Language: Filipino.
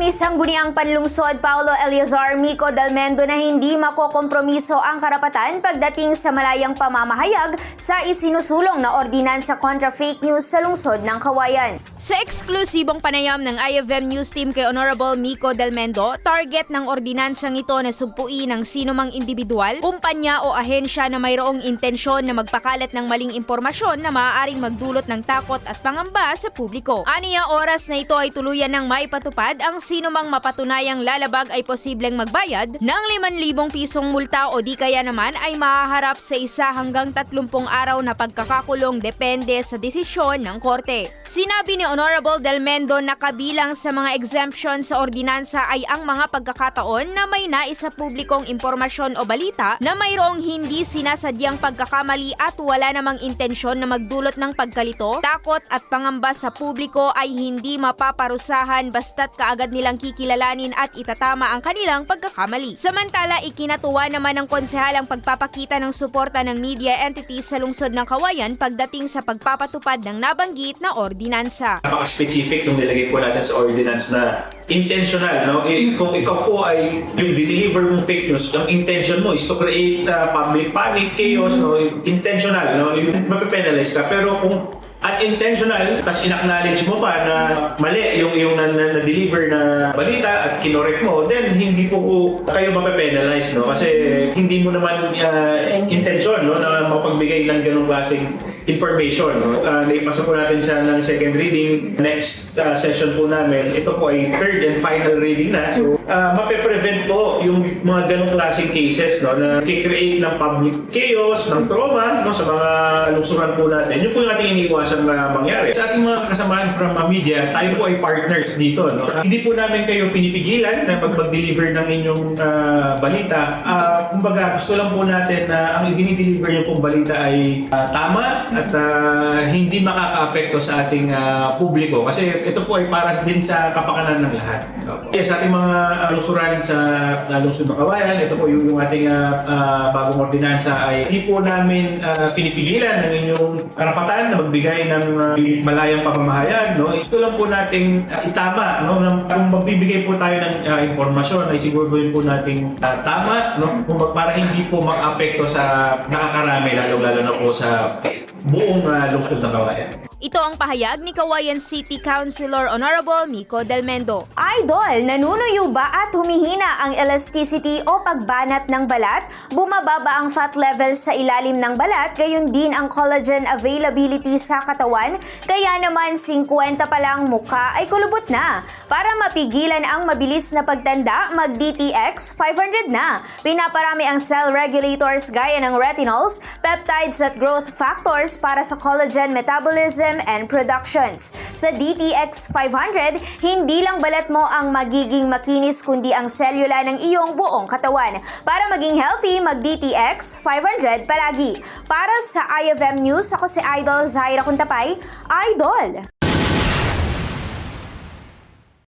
ni Sangguniang Panlungsod Paulo Eliazar Mico Dalmendo na hindi makokompromiso ang karapatan pagdating sa malayang pamamahayag sa isinusulong na ordinansa kontra fake news sa lungsod ng Kawayan. Sa eksklusibong panayam ng IFM News Team kay Honorable Mico Delmendo, target ng ordinansang ito na sumpuin ng sinumang individual, kumpanya o ahensya na mayroong intensyon na magpakalat ng maling impormasyon na maaaring magdulot ng takot at pangamba sa publiko. Aniya oras na ito ay tuluyan ng maipatupad ang sinumang mapatunayang lalabag ay posibleng magbayad ng 5,000 pisong multa o di kaya naman ay mahaharap sa isa hanggang 30 araw na pagkakakulong depende sa desisyon ng korte. Sinabi ni Honorable Delmendo na kabilang sa mga exemption sa ordinansa ay ang mga pagkakataon na may nais sa publikong impormasyon o balita na mayroong hindi sinasadyang pagkakamali at wala namang intensyon na magdulot ng pagkalito, takot at pangamba sa publiko ay hindi mapaparusahan basta't kaagad nilang kikilalanin at itatama ang kanilang pagkakamali. Samantala, ikinatuwa naman ng konsehal ang pagpapakita ng suporta ng media entities sa lungsod ng Kawayan pagdating sa pagpapatupad ng nabanggit na ordinansa. Napaka-specific nung nilagay po natin sa ordinance na intentional, no? Eh, kung ikaw po ay yung deliver mong fake news, ang intention mo is to create uh, public panic, chaos, no? Intentional, no? Mapipenalize ka. Pero kung unintentional, tapos in-acknowledge mo pa na mali yung yung na, na, deliver na balita at kinorek mo, then hindi po po kayo mapipenalize, no? Kasi hindi mo naman uh, intention, no? Na mapagbigay ng ganong klaseng information, no? Uh, naipasa po natin siya ng second reading. Next uh, session po namin, ito po ay third and final reading na. So, uh, mape-prevent po yung mga ganong klaseng cases, no? Na kikreate ng public chaos, ng trauma, no? Sa mga lungsuran po natin. Yun po yung ating iniiwasan na mangyari. Sa ating mga kasamahan from uh, media, tayo po ay partners dito, no? Uh, hindi po namin kayo pinipigilan na pag mag-deliver ng inyong uh, balita. Uh, kumbaga, gusto lang po natin na ang i-deliver niyo pong balita ay uh, tama at uh, hindi makaka-apekto sa ating uh, publiko. Kasi ito po ay para din sa kapakanan ng lahat. Yes, sa ating mga uh, lungsuran sa uh, lungsod ng Kawayan, ito po yung, yung ating uh, uh, bagong ordinansa ay hindi po namin uh, pinipigilan ng inyong karapatan na magbigay ng uh, malayang pamamahayag. No? Ito lang po nating uh, itama. No? Kung magbibigay po tayo ng uh, informasyon, ay siguro po nating uh, tama no? Kung para hindi po mag-apekto sa nakakarami, lalo-lalo na po sa buong uh, lungsod ng Kawayan. Ito ang pahayag ni Kawayan City Councilor Honorable Mico Delmendo. Idol, nanunuyo ba at humihina ang elasticity o pagbanat ng balat? Bumababa ang fat level sa ilalim ng balat, gayon din ang collagen availability sa katawan, kaya naman 50 pa lang mukha ay kulubot na. Para mapigilan ang mabilis na pagtanda, mag-DTX 500 na. Pinaparami ang cell regulators gaya ng retinols, peptides at growth factors para sa collagen metabolism and productions. Sa DTX 500, hindi lang balat mo ang magiging makinis kundi ang selula ng iyong buong katawan. Para maging healthy, mag-DTX 500 palagi. Para sa IFM News, ako si Idol Zaira Kuntapay. Idol!